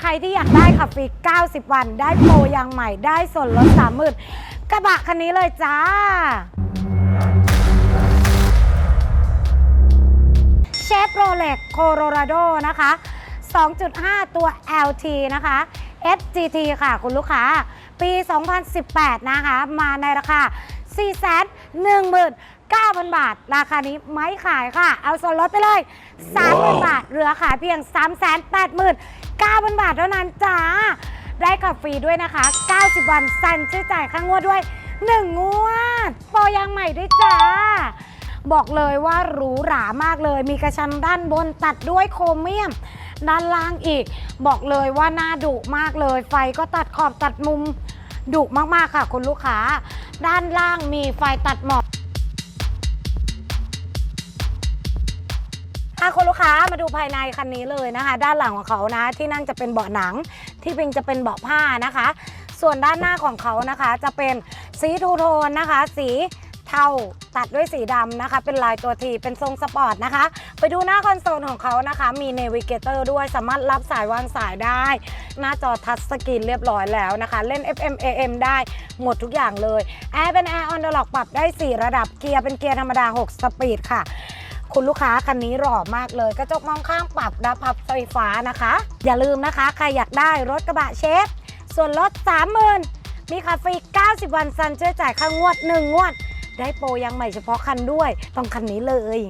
ใครที่อยากได้ขับฟรี 90 วัน ได้โปรยางใหม่ได้ส่วนลด30,000กระบะคันนี้เลยจ้า เชฟโรเล็กโคโ r ราโดนะคะ 2.5 ตัว LT นะคะ FGT ค่ะคุณลูกค้า ปี 2018 นะคะ มาในราคา 419,000 บาท ราคานี้ไม่ขายค่ะ เอาส่วนลดไปเลย 30,000 บาท เหลือขายเพียง 389,000 บาทเท่านั้นจ้า ได้ขับฟรีด้วยนะคะ 90 วันสันชื่อจ่ายค่างวดด้วย 1 งวด โปรยางใหม่ด้วยจ้าบอกเลยว่าหรูหรามากเลย มีกระชังด้านบนตัดด้วยโครเมียม ด้านล่างอีก บอกเลยว่าน่าดุมากเลย ไฟก็ตัดขอบตัดมุม ดุมากๆค่ะคุณลูกค้า ด้านล่างมีไฟตัดหมอกอะคุณลูกค้ามาดูภายในคันนี้เลยนะคะ ด้านหลังของเขานะ ที่นั่งจะเป็นเบาะหนัง ที่พิงจะเป็นเบาะผ้านะคะ ส่วนด้านหน้าของเขานะคะ จะเป็นสีทูโทนนะคะ สี เทาตัดด้วยสีดำนะคะ เป็นลายตัวทีเป็นทรงสปอร์ตนะคะ ไปดูหน้าคอนโซลของเขานะคะ มีเนวิเกเตอร์ด้วยสามารถรับสายวางสายได้ หน้าจอทัชสกรีนเรียบร้อยแล้วนะคะ เล่น FM AM ได้หมดทุกอย่างเลยแอร์เป็นแอร์ออนเดอร์ล็อกปรับได้ 4 ระดับเกียร์เป็นเกียร์ธรรมดา 6 สปีดค่ะคุณลูกค้าคันนี้หล่อมากเลย กระจกมองข้างปรับดับพับไฟฟ้านะคะ อย่าลืมนะคะ ใครอยากได้รถกระบะเชฟ ส่วนลด 30,000 มีคาฟรี 90 วันซันช่วยจ่ายค่างวด 1 งวด ได้โปรยังใหม่เฉพาะคันด้วย ต้องคันนี้เลย